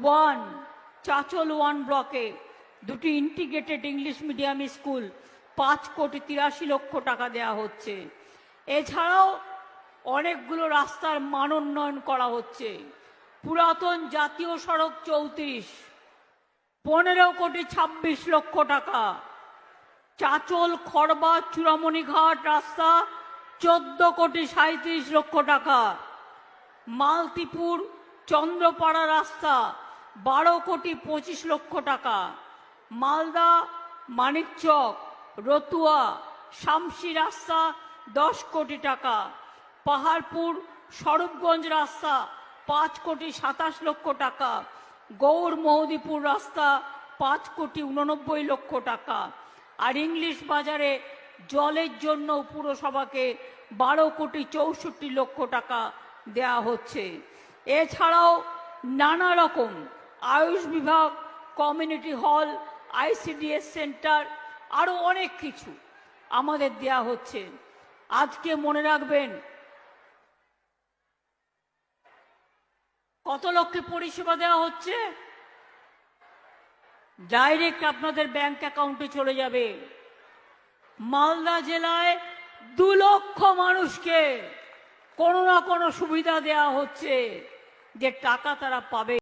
One Chanchal one ব্লকে দুটি integrated English medium school পাঁচ কোটি তিরাশি লক্ষ টাকা দেওয়া হচ্ছে। এছাড়াও অনেকগুলো রাস্তার মান উন্নয়ন করা হচ্ছে। পুরাতন জাতীয় সড়ক চৌত্রিশ, পনেরো কোটি ছাব্বিশ লক্ষ টাকা। চাচল, খড়বা, চূড়ামণিঘাট রাস্তা, চোদ্দ কোটি সাঁত্রিশ লক্ষ টাকা। মালতিপুর, চন্দ্রপাড়া রাস্তা বারো কোটি পঁচিশ লক্ষ টাকা। মালদা, মানিকচক, রতুয়া, শামসি রাস্তা, দশ কোটি টাকা। পাহাড়পুর, স্বরূপগঞ্জ রাস্তা, পাঁচ কোটি সাতাশ লক্ষ টাকা। গৌর মহদীপুর রাস্তা, পাঁচ কোটি উননব্বই লক্ষ টাকা। আর ইংলিশ বাজারে জলের জন্য পুরসভাকে বারো কোটি চৌষট্টি লক্ষ টাকা দেয়া হচ্ছে। এছাড়াও নানা রকম আয়ুষ বিভাগ কমিউনিটি হল আইসিডিএস সেন্টার আরও অনেক কিছু আমাদের দেয়া হচ্ছে। আজকে মনে রাখবেন, কত লক্ষে পরিষেবা দেওয়া হচ্ছে? ডাইরেক্ট আপনাদের ব্যাংক অ্যাকাউন্টে চলে যাবে। মালদা জেলায় দু লক্ষ মানুষকে কোনো না কোনো সুবিধা দেওয়া হচ্ছে যে টাকা তারা পাবে।